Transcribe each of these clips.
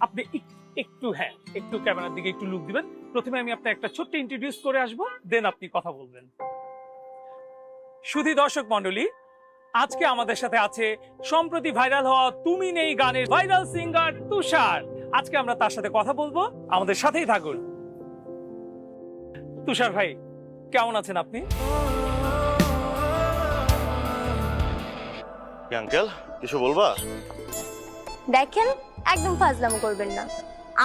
আপনি একটু হ্যাঁ একটু ক্যামেরার দিকে একটু লুক দিবেন। প্রথমে আমি আপনার একটা ছোট্ট ইন্ট্রোডিউস করে আসব দেন আপনি কথা বলবেন। সুধী দর্শক মণ্ডলী আজকে আমাদের সাথে আছে সম্প্রতি ভাইরাল হওয়া তুমি নেই গানের ভাইরাল সিঙ্গার তুষার। আজকে আমরা তার সাথে কথা বলব। আমাদের সাথেই থাকুন। তুষার ভাই কেমন আছেন আপনি? আঙ্কেল কিছু বলবা? দেখেন একদম ফাজলাম করবেন না।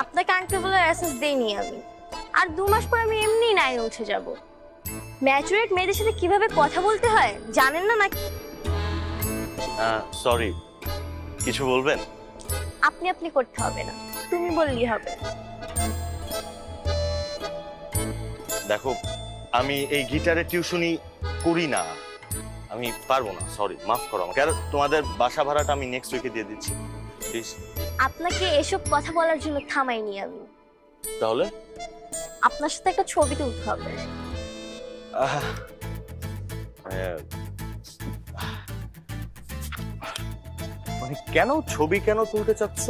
আপনাকে আঙ্কেল বলে অ্যাসেস দেইনি আমি। আর দু মাস পর আমি এমনি নাইনে উঠে যাব। ম্যাচুরেট মেয়েদের সাথে কীভাবে কথা বলতে হয় জানেন না নাকি? সরি কিছু বলবেন? আপনি আপনি করতে হবে না। তুমি বললেই হবে। দেখো আমি এই গিটারের টিউশনি করি না। আমি পারব না সরি মাফ করো আমাকে। আর তোমাদের বাসা ভাড়াটা আমি নেক্সট উইকে দিয়ে দিচ্ছি। প্লিজ। আপনাকে এসব কথা বলার জন্য থামাইনি আমি। তাহলে? আপনার সাথে একটা ছবি তুলতে হবে। মানে কেন ছবি কেন তুলতে চাচ্ছ?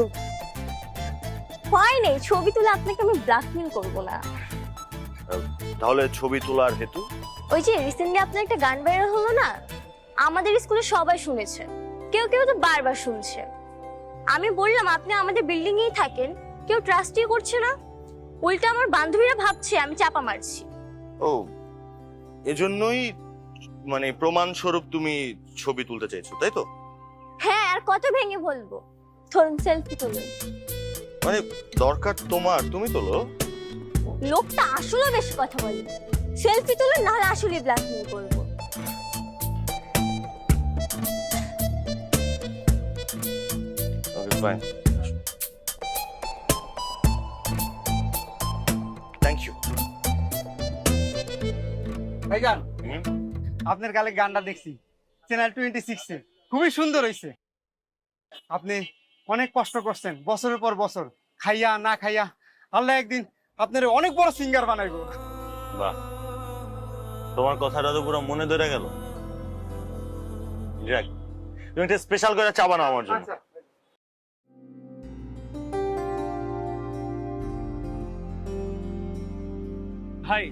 হয় নেই ছবি তুলে আপনাকে আমি ব্ল্যাকমেল করব না। তাহলে ছবি তোলার হেতু? ওই যে রিসেন্টলি আপনার একটা গান ভাইরাল হলো না? আমাদের স্কুলে সবাই শুনেছে। কেউ কেউ তো বারবার শুনছে। আমি বললাম আপনি আমাদের বিল্ডিং এই থাকেন। কেউ ট্রাস্টই করছে না। উল্টা আমার বান্ধবীরা ভাবছে আমি চাপা মারছি। ও এজন্যই মানে প্রমাণ স্বরূপ তুমি ছবি তুলতে চাইছো তাই তো? হ্যাঁ আর কত ভেঙে বলব? ধরুন সেলফি তুলুন। মানে দরকার তোমার তুমি তোলো? লোকটা আসলে বেশ কথা বলে। সেলফি তুলুন নাহলে আসলে ব্ল্যাকমেল করব। ফাইন থ্যাংক ইউ ভাইজান? আপনার গালে গানটা দেখছি। চ্যানেল টোয়েন্টি সিক্সে খুবই সুন্দর হয়েছে আপনি অনেক কষ্ট করছেন বছরের পর বছর। খাইয়া না খাইয়া। আল্লাহ একদিন আপনার অনেক বড় সিঙ্গার বানাইবো। বাহ। তোমার কথাটা তো পুরো মনে ধরে গেল। যাক তুমি একটা স্পেশাল করে চা বানাও আমার জন্য। ভাই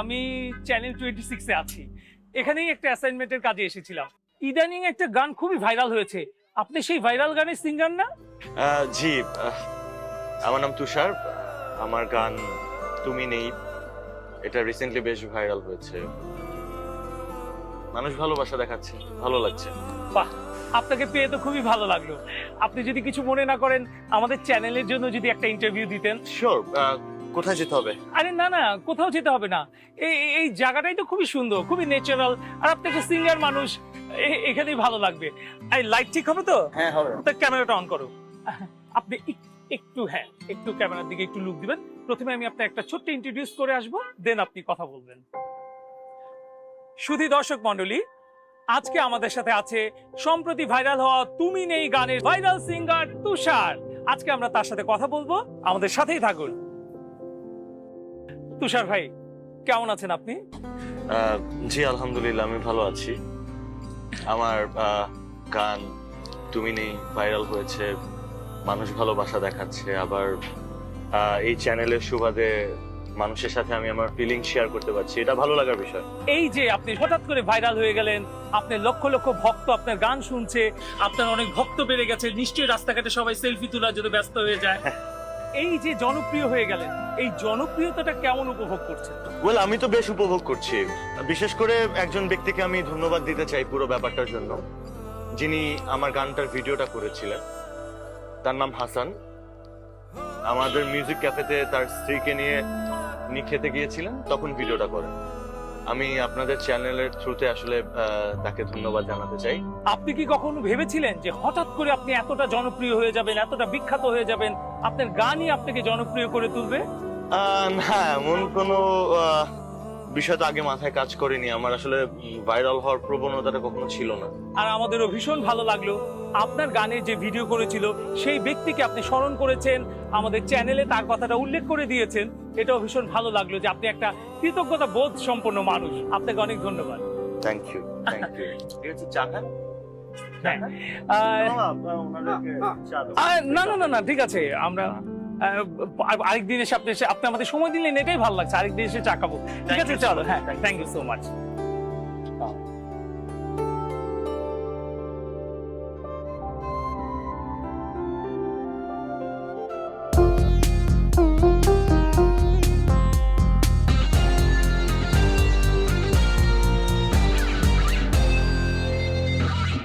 আমি চ্যানেল টোয়েন্টি সিক্সে আছি। এখানেই একটা অ্যাসাইনমেন্টের কাজে এসেছিলাম। ইদানিং একটা গান খুবই ভাইরাল হয়েছে। আপনি সেই ভাইরাল গানের সিঙ্গার না? জি আমার নাম তুষার। আমার গান তুমি নেই। এটা রিসেন্টলি বেশ ভাইরাল হয়েছে। মানুষ ভালোবাসা দেখাচ্ছে ভালো লাগছে। বাহ আপনাকে পেয়ে তো খুবই ভালো লাগল। আপনি যদি কিছু মনে না করেন আমাদের চ্যানেলের জন্য যদি একটা ইন্টারভিউ দিতেন। শিওর কোথায় যেতে হবে? আরে না না কোথাও যেতে হবে না। এই এই- জায়গাটাই তো খুবই সুন্দর খুবই ন্যাচারাল আর আপনি একটা সিঙ্গার মানুষ এখানেই ভালো লাগবে। এই লাইট ঠিক হবে তো? হ্যাঁ হবে। তা ক্যামেরাটা অন করো। আপনি একটু হ্যাঁ একটু ক্যামেরার দিকে একটু লুক দিবেন। প্রথমে আমি আপনার একটা ছোট্ট ইন্ট্রোডিউস করে আসব দেন আপনি কথা বলবেন। সুধী দর্শক মণ্ডলী আজকে আমাদের সাথে আছে সম্প্রতি ভাইরাল হওয়া তুমি নেই গানের ভাইরাল সিঙ্গার তুষার। আজকে আমরা তার সাথে কথা বলব। আমাদের সাথেই থাকুন। তুষার ভাই কেমন আছেন আপনি? জি আলহামদুলিল্লাহ আমি ভালো আছি। আমার গান তুমি নেই ভাইরাল হয়েছে মানুষ ভালোবাসা দেখাচ্ছে আবার এই চ্যানেলের সুবাদে মানুষের সাথে আমি আমার ফিলিং শেয়ার করতে পারছি। এটা ভালো লাগার বিষয়। এই যে আপনি হঠাৎ করে ভাইরাল হয়ে গেলেন আপনার লক্ষ লক্ষ ভক্ত আপনার গান শুনছে আপনার অনেক ভক্ত বেড়ে গেছে নিশ্চয়ই রাস্তাঘাটে সবাই সেলফি তোলার জন্য ব্যস্ত হয়ে যায়। এই যে জনপ্রিয় হয়ে গেলেন, এই জনপ্রিয়তাটা কেমন উপভোগ করছেন? ওয়েল আমি তো বেশ উপভোগ করছি। বিশেষ করে একজন ব্যক্তিকে আমি ধন্যবাদ দিতে চাই পুরো ব্যাপারটার জন্য, যিনি আমার গানটার ভিডিওটা করেছিলেন। তার নাম হাসান। আমাদের মিউজিক ক্যাফেতে তার স্ত্রীকে নিয়ে উনি খেতে গিয়েছিলেন, তখন ভিডিওটা করেন। আমি আপনাদের চ্যানেলের থ্রুতে আসলে তাকে ধন্যবাদ জানাতে চাই। আপনি কি কখনো ভেবেছিলেন যে হঠাৎ করে আপনি এতটা জনপ্রিয় হয়ে যাবেন এতটা বিখ্যাত হয়ে যাবেন আপনার গানই আপনাকে জনপ্রিয় করে তুলবে? না এমন কোনো বিষয় তো আগে মাথায় কাজ করেনি। আমার আসলে ভাইরাল হওয়ার প্রবণতাটা কখনো ছিল না। আর আমাদেরও ভীষণ ভালো লাগল। আপনার গানের যে ভিডিও করেছিল সেই ব্যক্তিকে আপনি স্মরণ করেছেন আমাদের চ্যানেলে তার কথাটা উল্লেখ করে দিয়েছেন। এটাও ভীষণ ভালো লাগল যে আপনি একটা কৃতজ্ঞতা বোধ সম্পন্ন মানুষ। আপনাকে অনেক ধন্যবাদ। থ্যাংক ইউ থ্যাংক চা খান? না না না না ঠিক আছে আমরা আরেকদিন এসে আপনি এসে- আপনি আমাদের সময় দিলেন এটাই ভালো লাগছে আরেকদিন এসে চা খাব। ঠিক আছে চলো হ্যাঁ থ্যাংক ইউ সো মাচ